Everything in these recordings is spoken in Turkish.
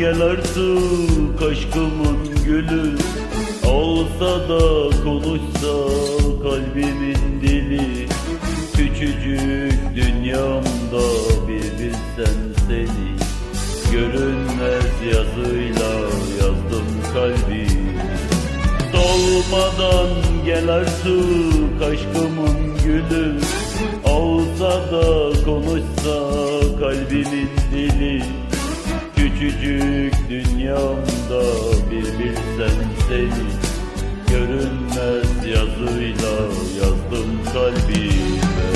gel artık aşkımın gülü. Olsa da konuşsa kalbimin dili. Küçücük dünyamda bir bilsen seni. Görünmez yazıyla yazdım kalbimi Solmadan gel artık aşkımın gülü. Olsa da konuşsa kalbimin dili Küçücük dünyamda bir bilsen seni Görünmez yazıyla yazdım kalbime.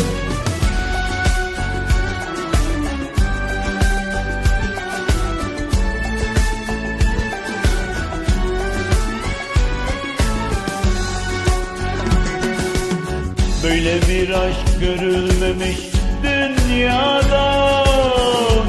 Böyle bir aşk görülmemiş dünyada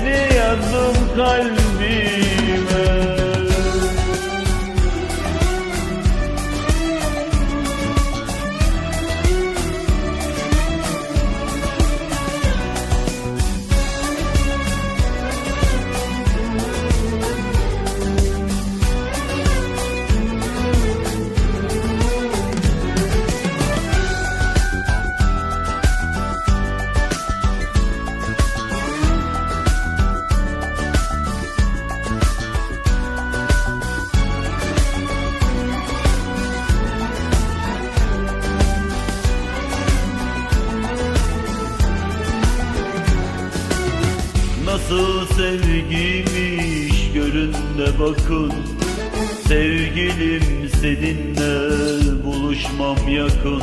seni yazdım kalbime Nasıl sevgiymiş görün de bakın. Sevgilim seninle buluşmam yakın.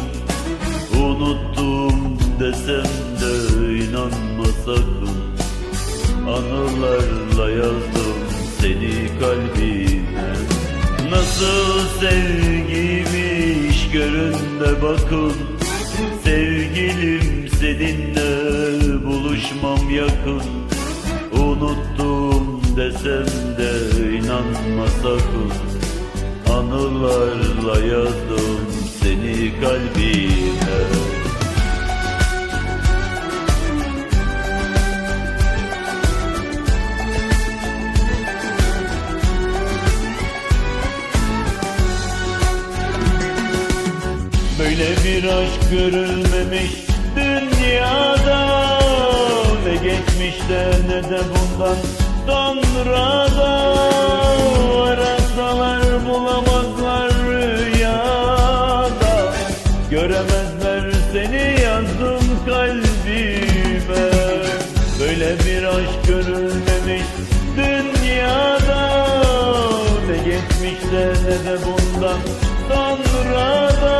Unuttum desem de inanma sakın. Anılarla yazdım seni kalbime. Nasıl sevgiymiş görün de bakın. Sevgilim seninle buluşmam yakın Unuttum desem de inanma sakın. Anılarla yazdım seni kalbime. Böyle bir aşk görülmemiş dünyada Ne geçmişte ne de bundan? Sonra da Arasalar bulamazlar rüyada. Göremezler seni yazdım kalbime. Böyle bir aşk görülmemiş dünyada. Ne geçmişte ne de bundan. Sonra da